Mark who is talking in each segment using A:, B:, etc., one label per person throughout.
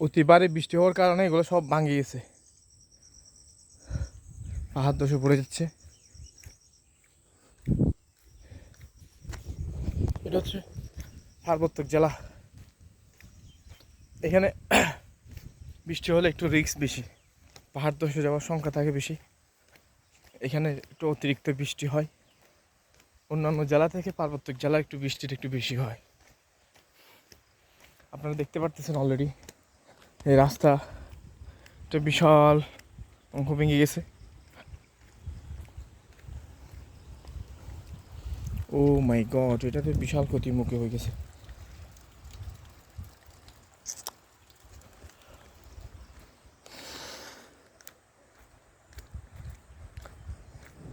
A: অতিবারে বৃষ্টি হওয়ার কারণে এগুলো সব ভাঙে গেছে। পাহাড় দোষে পড়ে যাচ্ছে। এটা হচ্ছে পার্বত্য জেলা। এখানে বৃষ্টি হলে একটু রিস্ক বেশি। পাহাড় দোষে যাওয়ার সংখ্যা থাকে বেশি। এখানে একটু অতিরিক্ত বৃষ্টি হয়। অন্যান্য জেলা থেকে পার্বত্য জেলা একটু বৃষ্টিটা একটু বেশি হয়। আপনারা দেখতে পারতেছেন অলরেডি এই রাস্তা একটা বিশাল অঙ্ক ভেঙে গেছে। ও মাই গড, এটা তো বিশাল ক্ষতির মুখে হয়ে গেছে।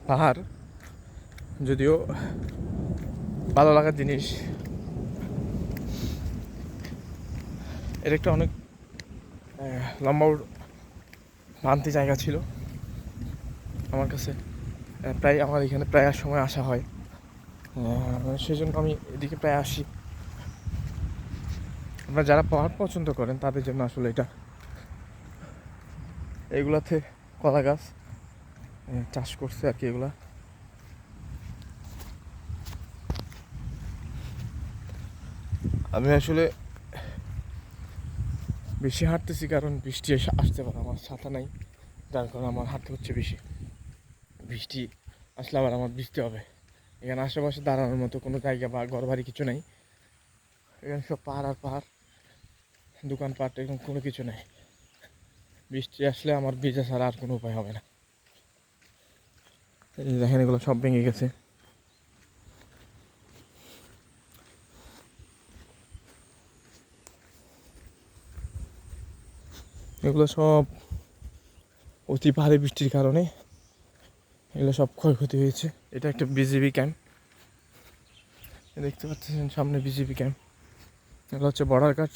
A: পাহাড়, যদিও ভালো লাগার জিনিস, এর একটা অনেক লম্বা ভ্রান্তি জায়গা ছিল। আমার কাছে প্রায় আমার এখানে প্রায় সময় আসা হয়। সেই জন্য আমি এদিকে প্রায় আসি। আপনারা যারা পাহাড় পছন্দ করেন, তাদের জন্য আসলে এটা। এগুলাতে কলা গাছ চাষ করছে আর কি এগুলা। আমি আসলে বেশি হাঁটতেছি কারণ বৃষ্টি এসে আসতে পারে, আমার ছাতা নাই, যার কারণে আমার হাঁটতে হচ্ছে বেশি। বৃষ্টি আসলে আবার আমার বৃষ্টি হবে। এখানে আশেপাশে দাঁড়ানোর মতো কোনো জায়গা বা ঘর বাড়ি কিছু নেই। এখানে সব পাহাড় আর পাহাড়, দোকানপাট এরকম কোনো কিছু নেই। বৃষ্টি আসলে আমার ভিজা ছাড়া আর কোনো উপায় হবে না। দেখেন এগুলো সব ভেঙে গেছে। এগুলো সব অতি ভারী বৃষ্টির কারণে এগুলো সব ক্ষয়ক্ষতি হয়েছে। এটা একটা বিজিবি ক্যাম্প দেখতে পাচ্ছেন সামনে বিজিবি ক্যাম্প এগুলো হচ্ছে বর্ডার গার্ড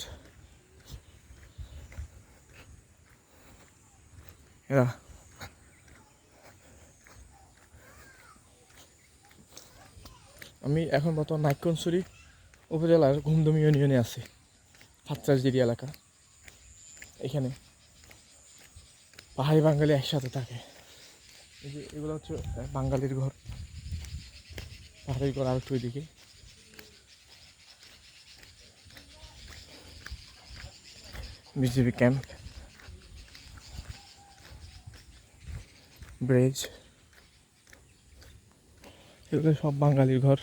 A: এরা আমি এখন বর্তমান নাইকনসুরি উপজেলার ঘুমদমি ইউনিয়নে আছি হাতচাষগিরি এলাকা। এখানে পাহাড়ি বাঙালি একসাথে থাকে। এই যে এগুলো হচ্ছে বাঙালির ঘর। পাহাড়ির ঘর আর একটু ওইদিকে। BJP camp. ব্রিজ। এগুলো সব বাঙালির ঘর।